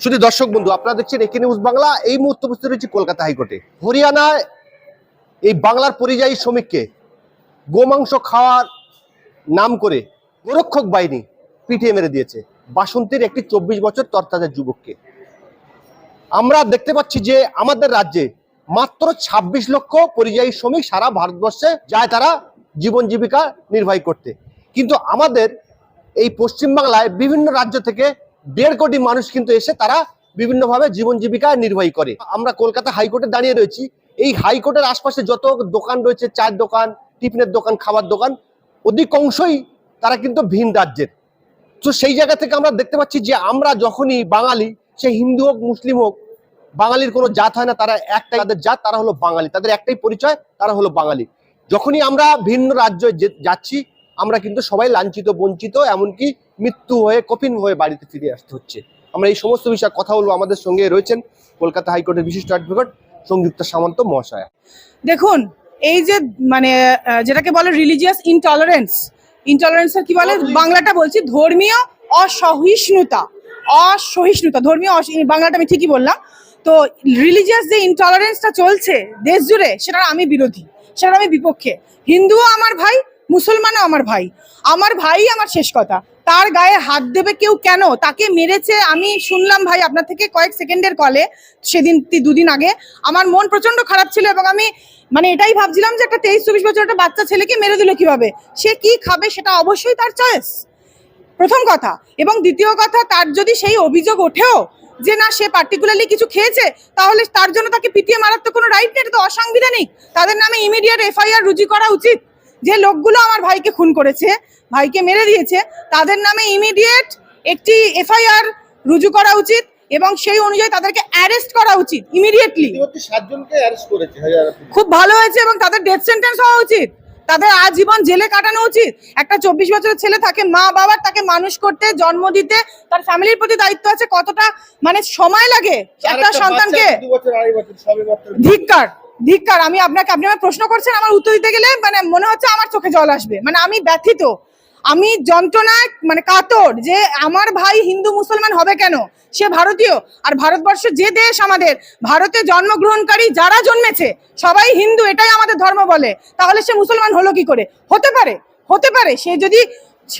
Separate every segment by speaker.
Speaker 1: শুধু দর্শক বন্ধু, আপনারা দেখছেন একে নিউজ বাংলা। এই মুহূর্তে উপস্থিত রয়েছে কলকাতা হাইকোর্টে। হরিয়ানায় এই বাংলার পরিযায়ী শ্রমিককে গোমাংস খাওয়ার নাম করে গোরক্ষক বাহিনী পিটিয়ে মেরে দিয়েছে। বাসন্তীর একটি চব্বিশ বছর তরতাজা যুবককে। আমরা দেখতে পাচ্ছি যে আমাদের রাজ্যে মাত্র ২৬ লক্ষ পরিযায়ী শ্রমিক সারা ভারতবর্ষে যায় তারা জীবন জীবিকা নির্বাহী করতে। কিন্তু আমাদের এই পশ্চিমবাংলায় বিভিন্ন রাজ্য থেকে দেড় কোটি মানুষ কিন্তু এসে তারা বিভিন্নভাবে জীবন জীবিকা নির্বাহী করে। আমরা কলকাতা হাইকোর্টে দাঁড়িয়ে রয়েছি। এই হাইকোর্টের আশপাশে যত দোকান রয়েছে, চায়ের দোকান, টিফিনের দোকান, খাবার দোকান, অধিকাংশই তারা কিন্তু ভিন রাজ্যের। তো সেই জায়গা থেকে আমরা দেখতে পাচ্ছি যে আমরা যখনই বাঙালি, সে হিন্দু হোক, মুসলিম হোক, বাঙালির কোনো জাত হয় না, তারা একটাই তাদের জাত, তারা হলো বাঙালি। তাদের একটাই পরিচয়, তারা হলো বাঙালি। যখনই আমরা ভিন্ন রাজ্যে যাচ্ছি আমরা কিন্তু সবাই লাঞ্ছিত বঞ্চিত এমনকি মৃত্যু হয়ে কফিন হয়ে বাড়িতে ফিরে আসতে হচ্ছে। আমরা এই সমস্ত বিষয়ে কথা বলব। আমাদের সঙ্গে রয়েছেন কলকাতা হাইকোর্টের বিশিষ্ট অ্যাডভোকেট সংযুক্তা সামন্ত মহাশয়া।
Speaker 2: দেখুন এই যে মানে যেটাকে বলে রিলিজিয়াস ইনটলারেন্স ইনটলারেন্সের কি বলে? বাংলাটা বলছি ধর্মীয় অসহিষ্ণুতা অসহিষ্ণুতা ধর্মীয় বাংলাটা আমি ঠিকই বললাম। তো রিলিজিয়াস যে ইনটলারেন্সটা চলছে দেশ জুড়ে সেটার আমি বিরোধী সেটার আমি বিপক্ষে। হিন্দুও আমার ভাই মুসলমানও আমার ভাই। আমার ভাই আমার শেষ কথা। তার গায়ে হাত দেবে কেউ কেন? তাকে মেরেছে, আমি শুনলাম ভাই আপনার থেকে কয়েক সেকেন্ডের কলে, সেদিন দুদিন আগে। আমার মন প্রচণ্ড খারাপ ছিল এবং আমি মানে এটাই ভাবছিলাম যে একটা তেইশ চব্বিশ বছর একটা বাচ্চা ছেলেকে মেরে দিল কীভাবে? সে কি খাবে সেটা অবশ্যই তার চয়েস প্রথম কথা। এবং দ্বিতীয় কথা, তার যদি সেই অভিযোগ ওঠেও যে না, সে পার্টিকুলারলি কিছু খেয়েছে, তাহলে তার জন্য তাকে পিটিয়ে মারার তো কোনো রাইট নেই, এটা তো অসাংবিধানিক। তাদের নামে ইমিডিয়েট এফআইআর রুজু করা উচিত। যে লোকগুলো আমার ভাইকে খুন করেছে ভাইকে মেরে দিয়েছে তাদের নামে ইমিডিয়েট একটি এফআইআর রুজু করা উচিত এবং সেই অনুযায়ী তাদেরকে অ্যারেস্ট করা উচিত ইমিডিয়েটলি খুব ভালো হয়েছে এবং তাদের ডেথ সেন্টেন্স হওয়া উচিত। তাদের আজীবন জেলে কাটানো উচিত। একটা চব্বিশ বছরের ছেলে থাকে মা বাবার তাকে মানুষ করতে জন্ম দিতে তার ফ্যামিলির প্রতি দায়িত্ব আছে কতটা মানে সময় লাগে একটা সন্তানকে ধিক্কার। ধিক্কার, আমি আপনাকে, আপনি আমার প্রশ্ন করছেন, আমার উত্তর দিতে গেলে মানে মনে হচ্ছে আমার চোখে জল আসবে। মানে আমি ব্যথিত। আমি যন্ত্রণায় মানে কাতর যে আমার ভাই হিন্দু মুসলমান হবে কেন? সে ভারতীয়। আর ভারতবর্ষ যে দেশ আমাদের, ভারতে জন্মগ্রহণকারী যারা জন্মেছে, সবাই হিন্দু, এটাই আমাদের ধর্ম বলে। তাহলে সে মুসলমান হলো কি করে? হতে পারে হতে পারে। সে যদি,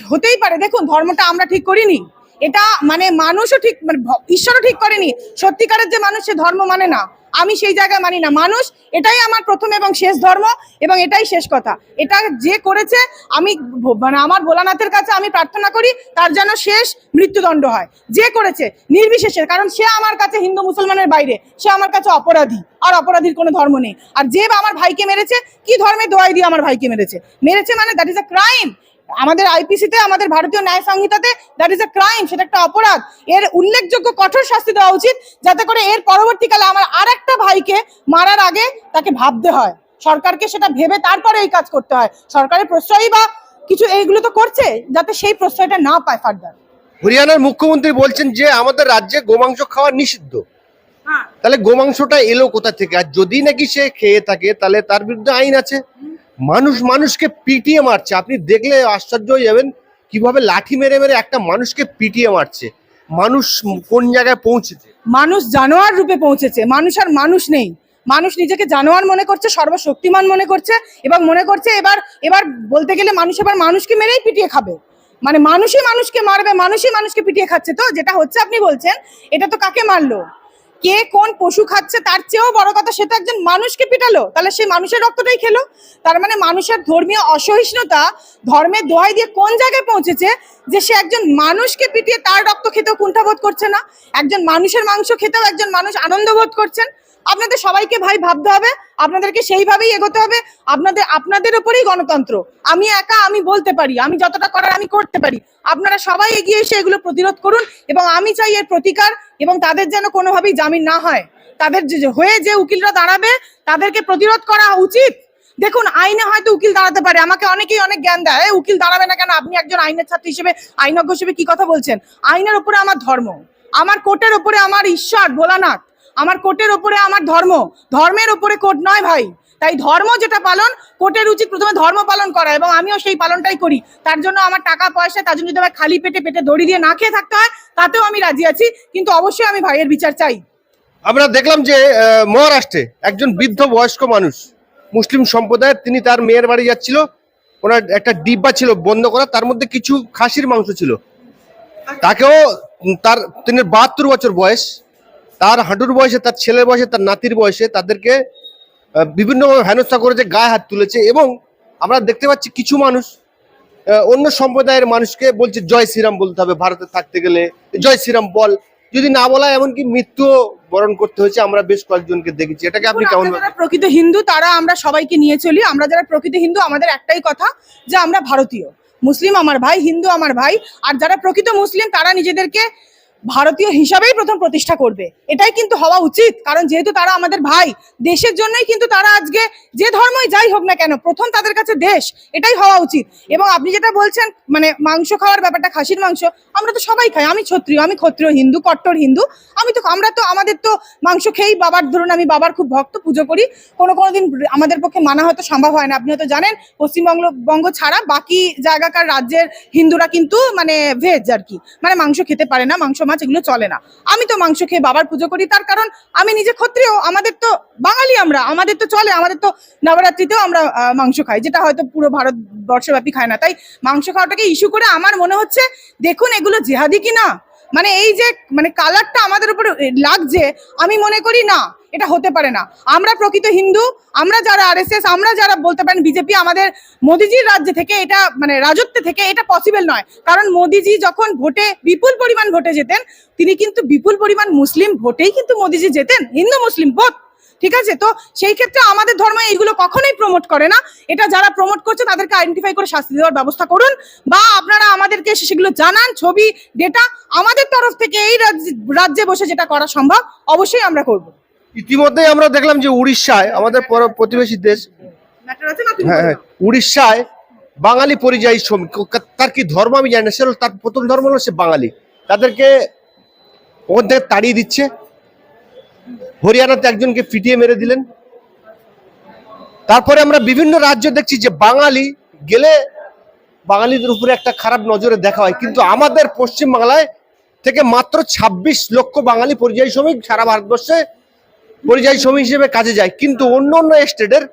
Speaker 2: হতেই পারে। দেখুন, ধর্মটা আমরা ঠিক করিনি। এটা মানে মানুষও ঠিক মানে ঈশ্বরও ঠিক করেনি। সত্যিকারের যে মানুষ, সে ধর্ম মানে না। আমি সেই জায়গায় মানি না। মানুষ, এটাই আমার প্রথম এবং শেষ ধর্ম এবং এটাই শেষ কথা। এটা যে করেছে, আমি মানে আমার ভোলানাথের কাছে আমি প্রার্থনা করি, তার যেন শেষ মৃত্যুদণ্ড হয়। যে করেছে, নির্বিশেষে, কারণ সে আমার কাছে হিন্দু মুসলমানের বাইরে। সে আমার কাছে অপরাধী, আর অপরাধীর কোনো ধর্ম নেই। আর যে আমার ভাইকে মেরেছে, কি ধর্মের দোয়াই দিয়ে আমার ভাইকে মেরেছে? মেরেছে মানে দ্যাট ইজ আ ক্রাইম আমাদের আইপিসিতে আমাদের ভারতীয় ন্যায় সংহিতাতে দ্যাট ইজ এ ক্রাইম সেটা একটা অপরাধ। এর উল্লেখযোগ্য কঠোর শাস্তি দেওয়া উচিত যাতে করে এর পরবর্তীকালে আমার আর একটা ভাইকে মারার আগে তাকে ভাবতে হয়। সরকারকে সেটা ভেবে তারপরে এই কাজ করতে হয়। সরকারের প্রশ্রয় বা কিছু এইগুলো তো করছে যাতে সেই প্রশ্রয়টা না পায় ফার্দার
Speaker 1: হরিয়ানার মুখ্যমন্ত্রী বলছেন যে আমাদের রাজ্যে গোমাংস খাওয়া নিষিদ্ধ।
Speaker 2: হ্যাঁ।
Speaker 1: তাহলে গোমাংসটা এলো কোথা থেকে? আর যদি নাকি সে খেয়ে থাকে তাহলে তার বিরুদ্ধে আইন আছে। মানুষ মানুষকে পিটিয়ে মারছে। আপনি দেখলে আশ্চর্য হয়ে যাবেন কীভাবে লাঠি মেরে মেরে একটা মানুষকে পিটিয়ে মারছে। মানুষ কোন জায়গায় পৌঁছেছে?
Speaker 2: মানুষ জানোয়ার রূপে পৌঁছেছে। মানুষ আর মানুষ নেই। মানুষ নিজেকে জানোয়ার মনে করছে, সর্বশক্তিমান মনে করছে এবং মনে করছে এবার এবার বলতে গেলে মানুষ এবার মানুষকে মেরেই পিটিয়ে খাবে। মানে মানুষই মানুষকে মারবে, মানুষই মানুষকে পিটিয়ে খাচ্ছে তো? যেটা হচ্ছে আপনি বলছেন, এটা তো কাকে মারলো? কে কোন পশু খাচ্ছে তার চেয়েও বড় কথা, সে তো একজন মানুষকে পিটালো। তাহলে সেই মানুষের রক্তটাই খেলো। তার মানে মানুষের ধর্মীয় অসহিষ্ণুতা, ধর্মের দোহাই দিয়ে কোন জায়গায় পৌঁছেছে যে সে একজন মানুষকে পিটিয়ে তার রক্ত খেতেও কুণ্ঠাবোধ করছে না? একজন মানুষের মাংস খেতেও একজন মানুষ আনন্দ বোধ করছেন? আপনাদের সবাইকে ভাই ভাবতে হবে, আপনাদেরকে সেইভাবেই এগোতে হবে। আপনাদের আপনাদের উপরেই গণতন্ত্র। আমি একা, আমি বলতে পারি, আমি যতটা করার আমি করতে পারি। আপনারা সবাই এগিয়ে এসে এগুলো প্রতিরোধ করুন এবং আমি চাই এর প্রতিকার এবং তাদের যেন কোনোভাবেই জামিন না হয়। তাদের হয়ে যে উকিলরা দাঁড়াবে তাদেরকে প্রতিরোধ করা উচিত। দেখুন আইনে হয়তো উকিল দাঁড়াতে পারে। আমাকে অনেকেই অনেক জ্ঞান দেয় "এই, উকিল দাঁড়াবে না কেন? আপনি একজন আইনের ছাত্র হিসেবে আইনজ্ঞ হিসেবে কি কথা বলছেন? আইনের উপরে আমার ধর্ম। আমার কোর্টের উপরে আমার ঈশ্বর ভোলানাথ। আমার কোর্টের উপরে আমার ধর্ম। ধর্মের উপরে কোর্ট নয় ভাই। তাই ধর্ম যেটা পালন কোর্টের উচিত প্রথমে ধর্ম পালন করা এবং আমিও সেই পালনটাই করি। তার জন্য আমার টাকা পয়সা, তার জন্য যদি আমার খালি পেটে পেটে দড়ি দিয়ে না খেয়ে থাকতে হয়, তাতেও আমি রাজি আছি। কিন্তু অবশ্যই আমি ভাইয়ের বিচার চাই।
Speaker 1: আমরা দেখলাম যে মহারাষ্ট্রে একজন বৃদ্ধ বয়স্ক মানুষ, মুসলিম সম্প্রদায়ের, তিনি তার মেয়ের বাড়ি যাচ্ছিল, ওনার একটা ডিব্বা ছিল বন্ধ করা, তার মধ্যে কিছু খাসির মাংস ছিল। তাকেও তার, তিনি বাহাত্তর বছর বয়স, তার হাঁটুর বয়সে, তার ছেলের বয়সে, তার নাতির বয়সে তাদেরকে বিভিন্নভাবে হেনস্থা করেছে গায়ে হাত তুলেছে এবং আমরা দেখতে পাচ্ছি কিছু মানুষ অন্য সম্প্রদায়ের মানুষকে বলছে জয় শ্রীরাম বলতে হবে ভারতে থাকতে গেলে। জয় শ্রীরাম বল। যদি না বলা এমনকি মৃত্যু বরণ করতে হয়েছে আমরা বেশ কয়েকজনকে দেখেছি। এটাকে আপনি কেমন
Speaker 2: প্রকৃত হিন্দু তারা আমরা সবাইকে নিয়ে চলি। আমরা যারা প্রকৃত হিন্দু আমাদের একটাই কথা যে আমরা ভারতীয়। মুসলিম আমার ভাই হিন্দু আমার ভাই। আর যারা প্রকৃত মুসলিম তারা নিজেদেরকে ভারতীয় হিসাবেই প্রথম প্রতিষ্ঠা করবে। এটাই কিন্তু হওয়া উচিত। কারণ যেহেতু তারা আমাদের ভাই, দেশের জন্যই কিন্তু তারা আজকে যে ধর্মই যাই হোক না কেন, প্রথম তাদের কাছে দেশ। এটাই হওয়া উচিত। এবং আপনি যেটা বলছেন মানে মাংস খাওয়ার ব্যাপারটা, খাসির মাংস, আমরা তো সবাই খাই। আমি ক্ষত্রিয় আমি ক্ষত্রিয় হিন্দু, কট্টর হিন্দু। আমি তো, আমরা তো, আমাদের তো মাংস খেয়েই বাবার, ধরুন আমি বাবার খুব ভক্ত, পুজো করি। কোনো কোনো দিন আমাদের পক্ষে মানা হয়তো সম্ভব হয় না। আপনি হয়তো জানেন, পশ্চিমবঙ্গ, বঙ্গ ছাড়া বাকি জায়গাকার রাজ্যের হিন্দুরা কিন্তু মানে ভেজ আর কি। মানে মাংস খেতে পারে না, মাংস মাছ এগুলো চলে না। আমি তো মাংস খেয়ে বাবার পুজো করি, তার কারণ আমি নিজে ক্ষত্রিয়, আমাদের তো বাঙালি আমরা, আমাদের তো চলে, আমাদের তো নবরাত্রিতেও আমরা মাংস খাই, যেটা হয়তো পুরো ভারতবর্ষব্যাপী খায় না। তাই মাংস খাওয়াটাকে ইস্যু করে আমার মনে হচ্ছে, দেখুন এগুলো জেহাদি কি না মানে এই যে মানে কালারটা আমাদের উপর লাগছে, আমি মনে করি না, এটা হতে পারে না। আমরা প্রকৃত হিন্দু, আমরা যারা আরএসএস আমরা যারা বলতে পারেন বিজেপি আমাদের মোদিজির রাজ্য থেকে এটা মানে রাজত্ব থেকে এটা পসিবল নয়। কারণ মোদিজি যখন ভোটে বিপুল পরিমাণ ভোটে যেতেন তিনি কিন্তু বিপুল পরিমাণ মুসলিম ভোটেই কিন্তু মোদিজি যেতেন হিন্দু মুসলিম বোধ ঠিক আছে? তো সেই ক্ষেত্রে আমাদের ধর্ম এইগুলো কখনোই প্রমোট করে না। এটা যারা প্রমোট করছে তাদেরকে আইডেন্টিফাই করে শাস্তি দেওয়ার ব্যবস্থা করুন বা আপনারা আমাদেরকে সেগুলো জানান ছবি ডেটা আমাদের তরফ থেকে এই রাজ্যে- বসে যেটা করা সম্ভব অবশ্যই আমরা করব।
Speaker 1: ইতিমধ্যে আমরা দেখলাম যে উড়িষ্যায় আমাদের প্রতিবেশী দেশ হ্যাঁ হ্যাঁ উড়িষ্যায় বাঙালি পরিযায়ী শ্রমিক তার কি ধর্ম আমি জানি না সে তার প্রথম ধর্ম হলো সে বাঙালি। তাদেরকে ওখান থেকে তাড়িয়ে দিচ্ছে। হরিয়ানাতে একজনকে ফিটিয়ে মেরে দিলেন। তারপরে আমরা বিভিন্ন রাজ্য দেখছি যে বাঙালি গেলে বাঙালিদের উপরে একটা খারাপ নজরে দেখা হয়। কিন্তু আমাদের পশ্চিম বাংলায় থেকে মাত্র ২৬ লক্ষ বাঙালি পরিযায়ী শ্রমিক সারা ভারতবর্ষে পরিযায়ী শ্রমিক হিসেবে কাজে যায়। কিন্তু অন্য অন্য স্টেটের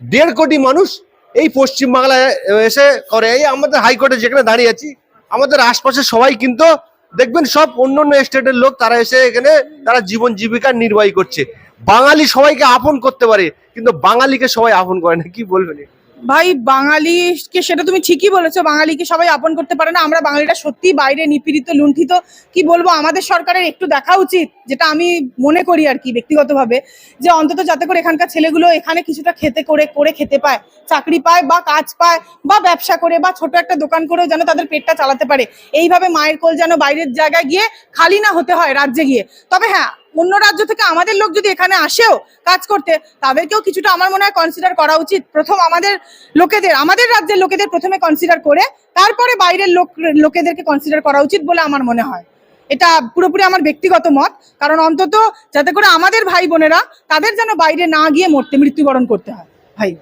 Speaker 1: দেড় কোটি মানুষ এই পশ্চিম বাংলায় এসে করে, এই আমাদের হাইকোর্টে যেখানে দাঁড়িয়ে আছি, আমাদের আশপাশে সবাই কিন্তু দেখবেন সব অন্য অন্য স্টেটের লোক, তারা এসে এখানে তারা জীবন জীবিকা নির্বাহী করছে। বাঙালি সবাইকে আপন করতে পারে, কিন্তু বাঙালিকে সবাই আপন করে না, কি বলবেন
Speaker 2: ভাই, বাঙালিকে সেটা তুমি ঠিকই বলেছ, বাঙালিকে সবাই আপন করতে পারে না। আমরা বাঙালিটা সত্যি বাইরে নিপীড়িত, লুণ্ঠিত, কি বলব, আমাদের সরকারের একটু দেখা উচিত, যেটা আমি মনে করি আর কি ব্যক্তিগতভাবে, যে অন্তত যাতে করে এখানকার ছেলেগুলো এখানে কিছুটা খেতে করে করে খেতে পায়, চাকরি পায় বা কাজ পায়, বা ব্যবসা করে, বা ছোট একটা দোকান করেও যেন তাদের পেটটা চালাতে পারে। এইভাবে মায়ের কোল যেন বাইরের জায়গায় গিয়ে খালি না হতে হয় রাজ্যে গিয়ে। তবে হ্যাঁ অন্য রাজ্য থেকে আমাদের লোক যদি এখানে আসেও কাজ করতে, তাদেরকেও কিছুটা আমার মনে হয় কনসিডার করা উচিত। প্রথম আমাদের লোকেদের, আমাদের রাজ্যের লোকেদের প্রথমে কনসিডার করে, তারপরে বাইরের লোক, লোকেদেরকে কনসিডার করা উচিত বলে আমার মনে হয়। এটা পুরোপুরি আমার ব্যক্তিগত মত, কারণ অন্তত যাতে করে আমাদের ভাই বোনেরা তাদের যেন বাইরে না গিয়ে মরতে, মৃত্যুবরণ করতে হয়। ভাই।